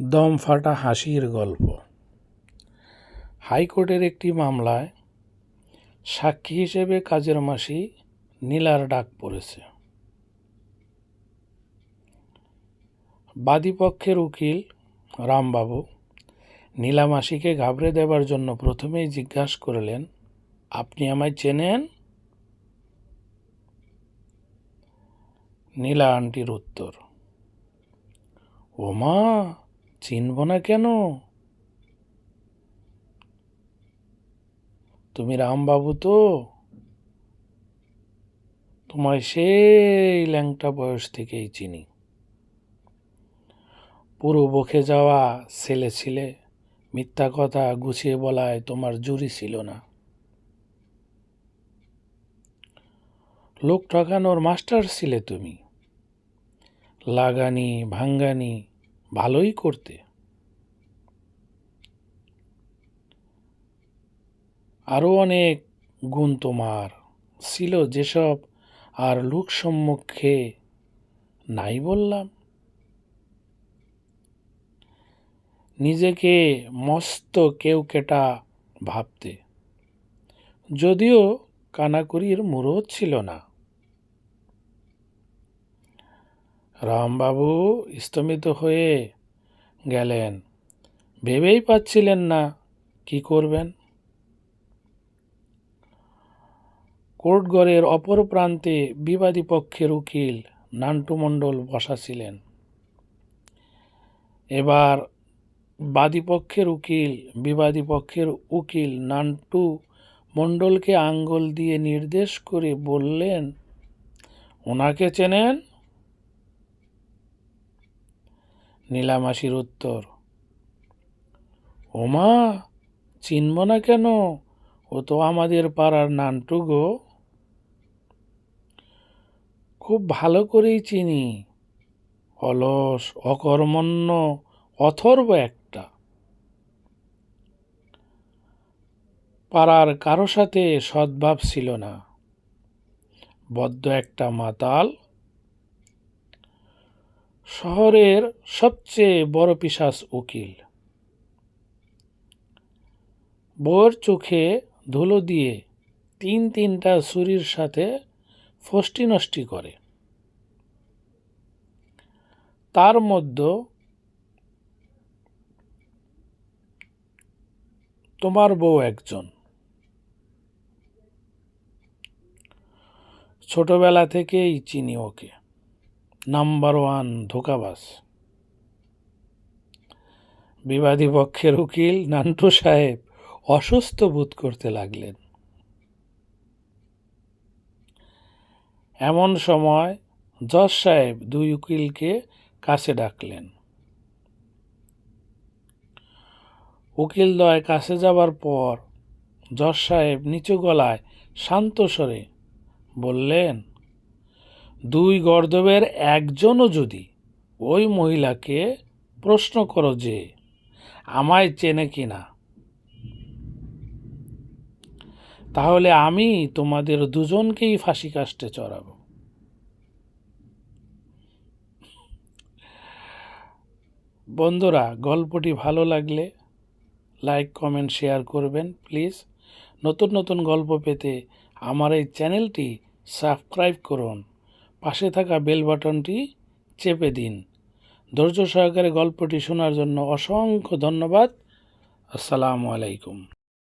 দম ফাটা হাসির গল্প। হাইকোর্টের একটি মামলায় সাক্ষী হিসেবে কাজের মাসি নীলার ডাক পড়েছে। বাদীপক্ষের উকিল রামবাবু নীলা মাসিকে ঘাবড়ে দেবার জন্য প্রথমেই জিজ্ঞাসা করলেন, আপনি আমায় চেনেন? নীলা আন্টির উত্তর, ওমা চিনব না কেন? তুমি রামবাবু তো? তোমায় সেই ল্যাংটা বয়স থেকেই চিনি। পুরো বকে যাওয়া ছেলে ছিলে, মিথ্যা কথা গুছিয়ে বলায় তোমার জুরি ছিল না। লোক ঠকানোর মাস্টার ছিলে তুমি। লাগানি, ভাঙ্গানি ভালোই করতে। আরও অনেক গুণ তোমার ছিল যেসব আর লোক সম্মুখে নাই বললাম। নিজেকে মস্ত কেউ কেটা ভাবতে। যদিও কানাকুড়ির মুরত ছিল না। রামবাবু স্তমিত হয়ে গেলেন। ভেবেই পাচ্ছিলেন না কি করবেন। কোর্টঘরের অপর প্রান্তে বিবাদী পক্ষের উকিল নান্টু মণ্ডল বসা ছিলেন এবার বাদীপক্ষের উকিল, বিবাদী পক্ষের উকিল নান্টু মণ্ডলকে আঙ্গুল দিয়ে নির্দেশ করে বললেন, ওনাকে চেনেন? নীলামাসির উত্তর। ওমা, চিনব না কেন? ও তো আমাদের পাড়ার নান্টু গো। খুব ভালো করেই চিনি। অলস, অকর্মণ্য, অথর্ব একটা। পাড়ার কারও সাথে সদ্ভাব ছিল না। বদ্ধ একটা মাতাল শহরের সবচেয়ে বড় পিসাস উকিল। বউয়ের চোখে ধুলো দিয়ে তিন তিনটা ছুরির সাথে ফষ্টি নষ্টি করে। তার মধ্যে তোমার বউ একজন। ছোটবেলা থেকেই চিনি ওকে। নাম্বার ওয়ান ধোকাবাস বিবাদী পক্ষের উকিল নান্টু সাহেব অসুস্থ বোধ করতে লাগলেন। এমন সময় জজ সাহেব দুই উকিলকে কাছে ডাকলেন। উকিল দয় কাছে যাবার পর জজ সাহেব নিচু গলায় শান্ত স্বরে বললেন দুই গর্দবের একজনও যদি ওই মহিলাকে প্রশ্ন করো যে, আমায় চেনে কি না? তাহলে আমি তোমাদের দুজনকেই ফাঁসি কাস্টে চড়াব। বন্ধুরা, গল্পটি ভালো লাগলে লাইক, কমেন্ট, শেয়ার করবেন, প্লিজ। নতুন নতুন গল্প পেতে আমার এই চ্যানেলটি সাবস্ক্রাইব করুন। পাশে থাকা বেল বাটনটি চেপে দিন। ধৈর্য সহকারে গল্পটি শোনার জন্য অসংখ্য ধন্যবাদ। আসসালামু আলাইকুম।